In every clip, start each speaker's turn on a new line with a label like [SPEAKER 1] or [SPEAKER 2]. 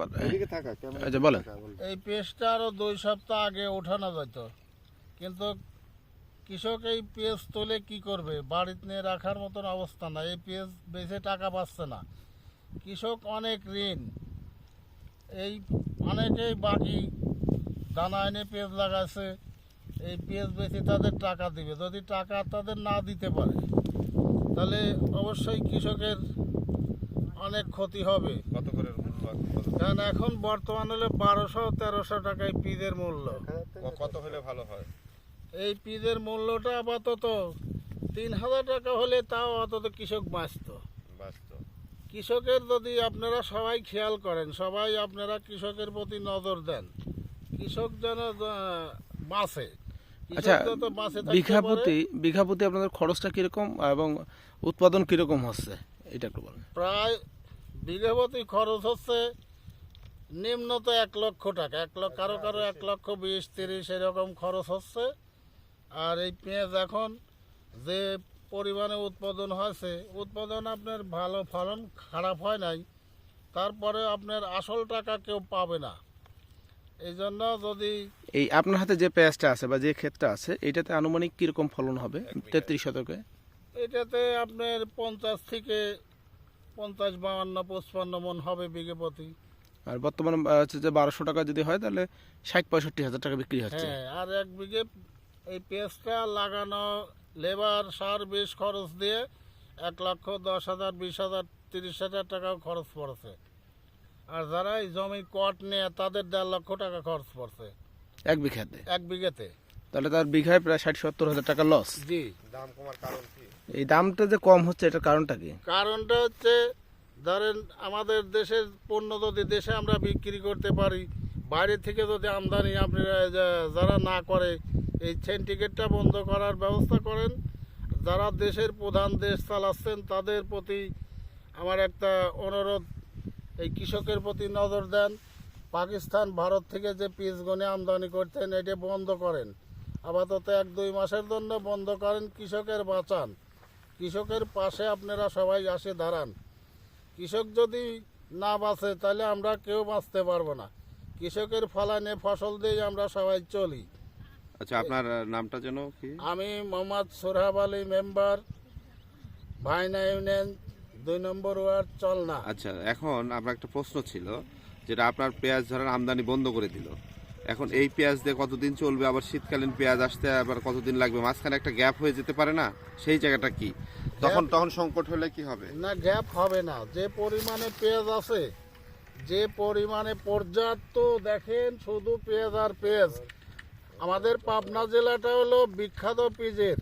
[SPEAKER 1] বলেন।
[SPEAKER 2] থাকা, বলেন।
[SPEAKER 3] এই পেঁয়াজটা আরও দুই সপ্তাহ আগে ওঠানো যেত কিন্তু কৃষক এই পেঁয়াজ তুলে কি করবে? বাড়িতে নিয়ে রাখার মতন অবস্থা না। এই পেঁয়াজ বেচে টাকা পাচ্ছে না। কৃষক অনেক ঋণ। এই অনেকেই বাকি দানা এনে পেঁয়াজ লাগাচ্ছে এই পেঁয়াজ বেচে তাদের টাকা দিবে। যদি টাকা তাদের না দিতে পারে তাহলে অবশ্যই কৃষকের অনেক ক্ষতি হবে।
[SPEAKER 4] কত করে মূল্য
[SPEAKER 3] কারণ এখন বর্তমান হলে বারোশো তেরোশো টাকায় পিদের মূল্য।
[SPEAKER 4] কত হলে ভালো হয়?
[SPEAKER 3] এই পিদের মূল্যটা আপাতত তিন হাজার টাকা হলে তাও অন্তত কৃষক বাঁচত কৃষকের যদি আপনারা সবাই খেয়াল করেন সবাই আপনারা কৃষকের প্রতি নজর দেন কৃষক যেন বাঁচে।
[SPEAKER 1] আচ্ছা বিঘা প্রতি বিঘা প্রতি আপনাদের খরচটা কীরকম এবং উৎপাদন কীরকম হচ্ছে? এটা একটু বলেন।
[SPEAKER 3] প্রায় বিঘাপতি খরচ হচ্ছে নিম্নত এক লক্ষ টাকা। এক লক্ষ কারও কারও এক লক্ষ বিশ তিরিশ এরকম খরচ হচ্ছে। আর এই পেঁয়াজ এখন যে পরিমাণে উৎপাদন হয়েছে উৎপাদন আপনার ভালো ফলন খারাপ হয় নাই তারপরে আপনার আসল টাকা কেউ পাবে না। এই জন্য যদি
[SPEAKER 1] এই আপনার হাতে যে পেঁয়াজটা আছে বা যে ক্ষেতটা আছে এটাতে আনুমানিক কীরকম ফলন হবে? তেত্রিশ শতকে?
[SPEAKER 3] এটাতে আপনার পঞ্চাশ থেকে পঞ্চাশ বাউান্ন পঁচপান্ন মন হবে বিঘে প্রতি।
[SPEAKER 1] আর বর্তমানে হচ্ছে যে বারোশো টাকা যদি হয় তাহলে ষাট পঁয়ষট্টি হাজার টাকা বিক্রি হচ্ছে।
[SPEAKER 3] হ্যাঁ আর এক বিঘে এই পেঁয়াজটা লাগানো লেবার সার বিষ খরচ দিয়ে এক লক্ষ দশ হাজার বিশ হাজার তিরিশ হাজার টাকাও খরচ পড়ছে। আর যারা এই জমি কট নেয় তাদের দেড় লক্ষ টাকা খরচ পড়ছে।
[SPEAKER 1] এক বিঘাতে?
[SPEAKER 3] এক বিঘাতে।
[SPEAKER 1] তাহলে তার বিঘায় প্রায় ষাট সত্তর হাজার টাকা লস
[SPEAKER 3] জি।
[SPEAKER 4] দাম কমার কারণ কি?
[SPEAKER 1] এই দামটা যে কম হচ্ছে, এটার কারণটা কি?
[SPEAKER 3] কারণটা হচ্ছে, ধরেন আমাদের দেশের পণ্য যদি দেশে আমরা বিক্রি করতে পারি, বাইরে থেকে যদি আমদানি আপনারা যারা না করে, এই ট্রেন টিকিটটা বন্ধ করার ব্যবস্থা করেন। যারা দেশের প্রধান দেশ চালাচ্ছেন, তাদের প্রতি আমার একটা অনুরোধ, এই কৃষকের প্রতি নজর দেন। পাকিস্তান, ভারত থেকে যে পিস গনে আমদানি করতেন এটা বন্ধ করেন। আপাতত এক দুই মাসের জন্য বন্ধ করেন, কৃষকের বাঁচান। কৃষকের পাশে আপনারা সবাই আসে দাঁড়ান। কৃষক যদি না বাঁচে তাহলে আমরা কেউ বাঁচতে পারব না। কৃষকের ফলানে ফসল দিয়ে আমরা সবাই চলি।
[SPEAKER 4] আচ্ছা আপনার নামটা যেন কি?
[SPEAKER 3] আমি মোহাম্মদ সোরহাব আলী মেম্বার ভাইনা ইউনিয়ন দুই নম্বর ওয়ার্ড চলনা।
[SPEAKER 4] আচ্ছা এখন আপনার একটা প্রশ্ন ছিল যেটা আপনার পেঁয়াজ ধরেন আমদানি বন্ধ করে দিল। এখন এই পেঁয়াজ দিয়ে কতদিন চলবে? আবার শীতকালীন পেঁয়াজ আসতে আবার কতদিন লাগবে? মাঝখানে একটা গ্যাপ হয়ে যেতে পারে না? সেই জায়গাটা কি? তখন তখন সংকট হলে কি হবে?
[SPEAKER 3] না গ্যাপ হবে না। যে পরিমাণে পেঁয়াজ আছে যে পরিমাণে পর্যাপ্ত দেখেন শুধু পেঁয়াজ আর পেঁয়াজ। আমাদের পাবনা জেলাটা হলো বিখ্যাত পেঁয়াজের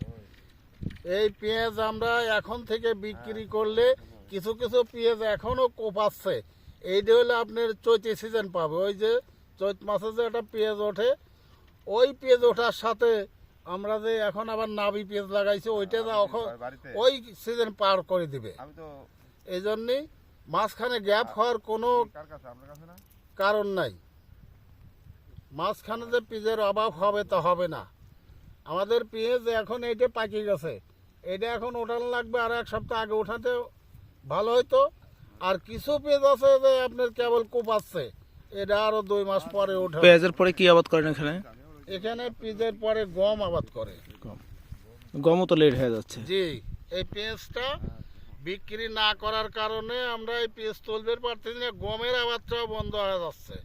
[SPEAKER 3] এই পেঁয়াজ আমরা এখন থেকে বিক্রি করলে কিছু কিছু পেঁয়াজ এখনও কোপাচ্ছে। এইটা হলে আপনার চৈতি সিজন পাবে। ওই যে চৈত মাসে যে একটা পেঁয়াজ ওঠে ওই পেঁয়াজ ওঠার সাথে আমরা যে এখন আবার নাবি পেঁয়াজ লাগাইছি ওইটা যা এখন- ওই সিজন পার করে দিবে। এই জন্যই মাঝখানে গ্যাপ হওয়ার কোনো কারণ নাই। মাঝখানে যে পেঁয়াজের অভাব হবে তা হবে না। আমাদের পেঁয়াজ এখন এইটা পাকি গেছে। এটা এখন ওঠানো লাগবে আর এক সপ্তাহ আগে ওঠাতে ভালো হতো আর কিছু পেঁয়াজ আছে যে আপনার কেবল কোপাচ্ছে এটা আরও দুই মাস পরে ওঠে।
[SPEAKER 1] পেঁয়াজের পরে কি আবাদ করেন এখানে?
[SPEAKER 3] এখানে পেঁয়াজের পরে গম আবাদ করে।
[SPEAKER 1] গমও তো লেট হয়ে যাচ্ছে।
[SPEAKER 3] জি এই পেঁয়াজটা বিক্রি না করার কারণে আমরা এই পেঁয়াজ তুলতে পারতেছি না গমের আবাদটাও বন্ধ হয়ে যাচ্ছে।